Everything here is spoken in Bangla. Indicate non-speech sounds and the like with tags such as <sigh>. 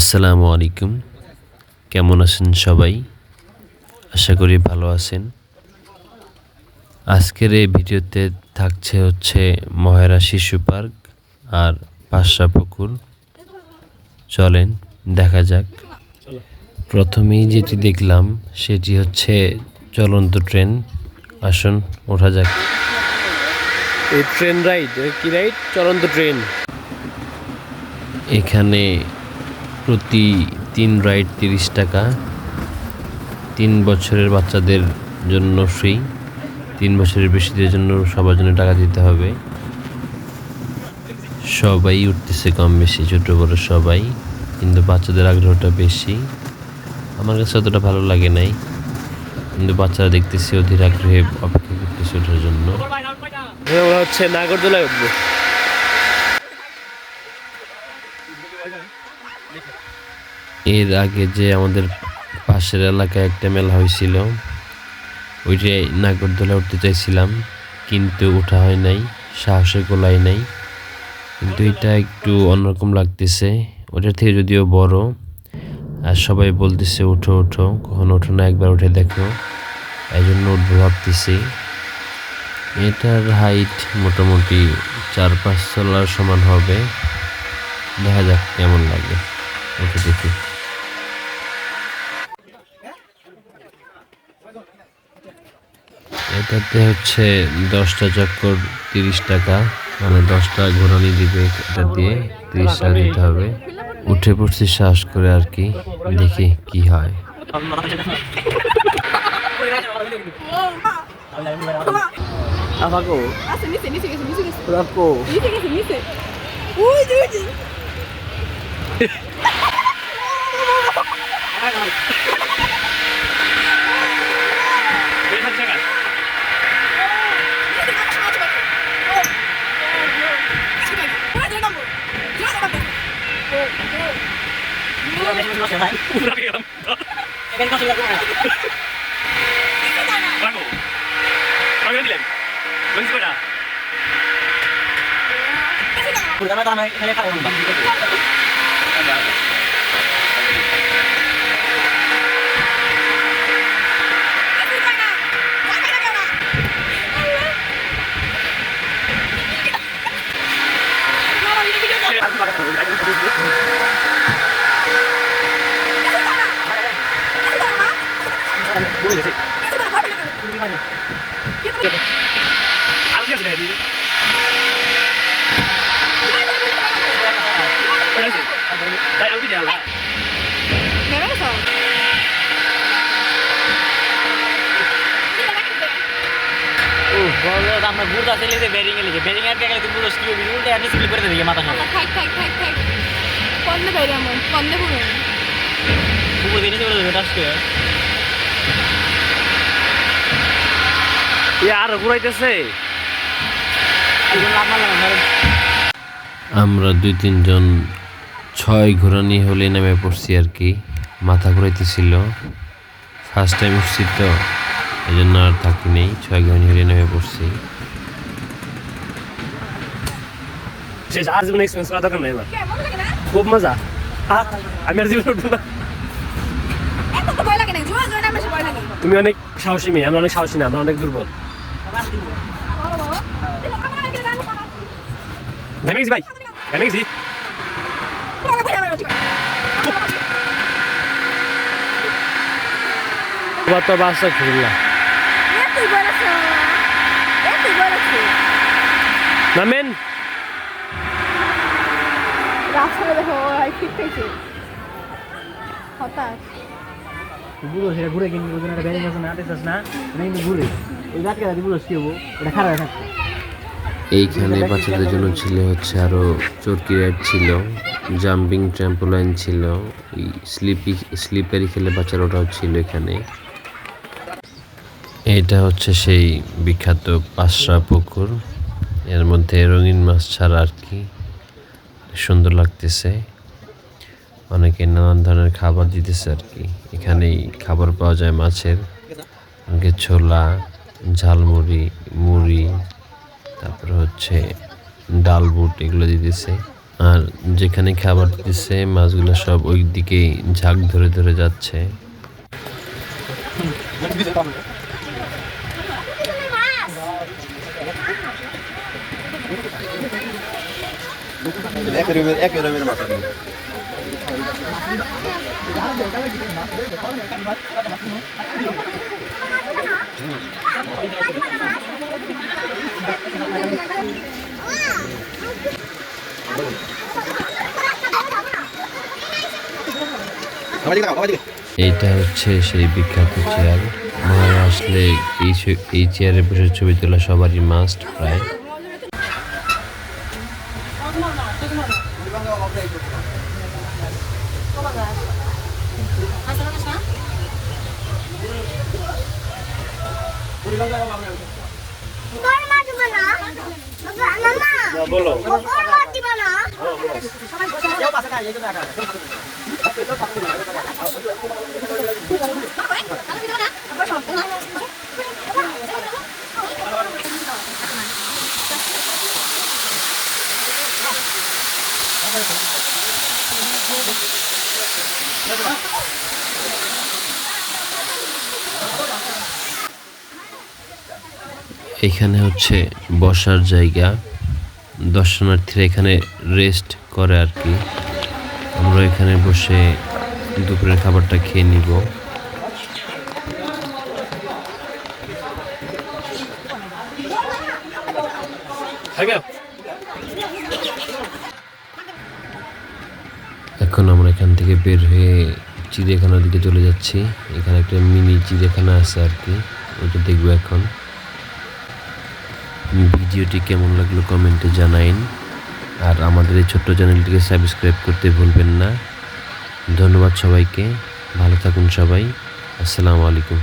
আসসালামু আলাইকুম। কেমন আছেন সবাই? আশা করি ভালো আছেন। আজকের এই ভিডিওতে থাকছে হচ্ছে মহেরা শিশু পার্ক আর পাশা পুকুর। চলেন দেখা যাক। প্রথমেই যেটি দেখলাম সেটি হচ্ছে চলন্ত ট্রেন। আসুন ওঠা যাক। এই ট্রেন রাইড কি রাইড? চলন্ত ট্রেন। এখানে প্রতি তিন রাইড তিরিশ টাকা। তিন বছরের বাচ্চাদের জন্য ফ্রি তিন বছরের বেশিদের জন্য সবার জন্য টাকা দিতে হবে। সবাই উঠতেছে কম বেশি ছোটো বড় সবাই, কিন্তু বাচ্চাদের আগ্রহটা বেশি। আমার কাছে অতটা ভালো লাগে নাই, কিন্তু বাচ্চারা দেখতেছি অধীর আগ্রহে অপেক্ষা করতেছে ওঠার জন্য। ওরা হচ্ছে নাগরদোলায় উঠবো। এর আগে যে আমাদের পাশের এলাকায় একটা মেলা হয়েছিল ওইটাই নাগরদোলা উঠতে চাইছিলাম, কিন্তু ওঠা হয় নাই, সাহসে গোলাই নাই। কিন্তু এটা একটু অন্যরকম লাগতেছে। ওটার থেকে যদিও বড়, আর সবাই বলতেছে উঠো উঠো কখনো ওঠো না, একবার উঠে দেখো। এই জন্য উঠবো ভাবতেছি। এটার হাইট মোটামুটি চার পাঁচ তলার সমান হবে। দেখা যাক কেমন লাগে। ওকে দেখি। এটাতে হচ্ছে দশটা চক্কর তিরিশ টাকা। মানে দশটা ঘোরানি দিবে এটা দিয়ে তিরিশ টাকা দিতে হবে। উঠে পড়ছি শ্বাস করে আর কি দেখি কি হয়। Kurang hiram. Event kau sudah kurang. Bago. Bago bilang. Bagus pada. Kurang tama tama, saya tak urung bang. বলছি কটা আমরা যে বেরিং এ লিখে বেরিং এর গেলে তো পুরো স্কিও বিল উল্টে আপনি স্লিপ করে দিবে মাথা সামনে থাক থাক থাক থাক। কন্দে বাইরে আমার কন্দে পুরো পুরো দিনে চলে যাবে টাস আর ঘুরাইতেছে। আমরা দুই তিনজন ছয় ঘোরানি হলে নেমে পড়ছি আর কি। মাথা ঘুরাইতেছিল। ফার্স্ট টাইম উঠছি তো। এই জন্য আর থাকি নেই ছয় ঘোরানি হলে নেমে পড়ছি। শেষ আর জীবনে এক্সপিরিয়েন্স করা দরকার নাই খুব মজা। আমি আর জীবনে উঠবো না। এত তো ভয় লাগে না জোয়া জোয়া নামে ভয় লাগে। তুমি অনেক সাহসী মেয়ে আমি অনেক সাহসী না আমরা অনেক দুর্বল। ভেঙে গেছি ভাই গেছি তো বাসটা নামেন। রাস্তাটা দেখো ঠিক পেয়েছে হতাশ। পুরো সেটা ঘুরে কিনবি ওজন একটা বেরিং আছে না আটেছাস না না কিন্তু ঘুরে। ওই রাত কেটে পুরো স্কিও এটা খারাপ থাকবে এইখানে বাচ্চাদের জন্য ছিল হচ্ছে আরও চরকি রাইড ছিল জাম্পিং ট্র্যাম্পোলাইন ছিল স্লিপি স্লিপারি খেলে বাচ্চারা ওটাও ছিল এখানে। এটা হচ্ছে সেই বিখ্যাত পাশরা পুকুর। এর মধ্যে রঙিন মাছ ছাড়া আর কি সুন্দর লাগতেছে। অনেকে নানান ধরনের খাবার দিতেছে আর কি। এখানেই খাবার পাওয়া যায় মাছের। অনেকে ছোলা, ঝালমুড়ি, মুড়ি, তারপরে হচ্ছে ডাল বুট এগুলো দিতেছে। আর যেখানে খাবার দিতেছে, মাছগুলো সব ওই দিকে ঝাঁক ধরে ধরে যাচ্ছে। এইটা হচ্ছে সেই বিখ্যাত চেয়ার আসলে এই এই চেয়ারে বসে ছবি তোলা সবারই মাস্ট প্রায় তোর মা দিবে না মামা বলো মা না? সবাই বসে। যাও পাশে না এই জন্য রাখা <laughs> এখানে হচ্ছে বসার জায়গা। দর্শনার্থীরা এখানে রেস্ট করে আর কি। আমরা এখানে বসে দুপুরের খাবারটা খেয়ে নিব। এখন আমরা এখান থেকে বের হয়ে চিড়িয়াখানার দিকে চলে যাচ্ছি। এখানে একটা মিনি চিড়িয়াখানা আছে আর কি। ওইটা দেখব এখন। ভিডিওটি কেমন লাগল কমেন্টে জানাইন। আর আমাদের এই ছোট্ট চ্যানেলটিকে সাবস্ক্রাইব করতে ভুলবেন না। ধন্যবাদ সবাইকে। ভালো থাকুন সবাই। আসসালামু আলাইকুম।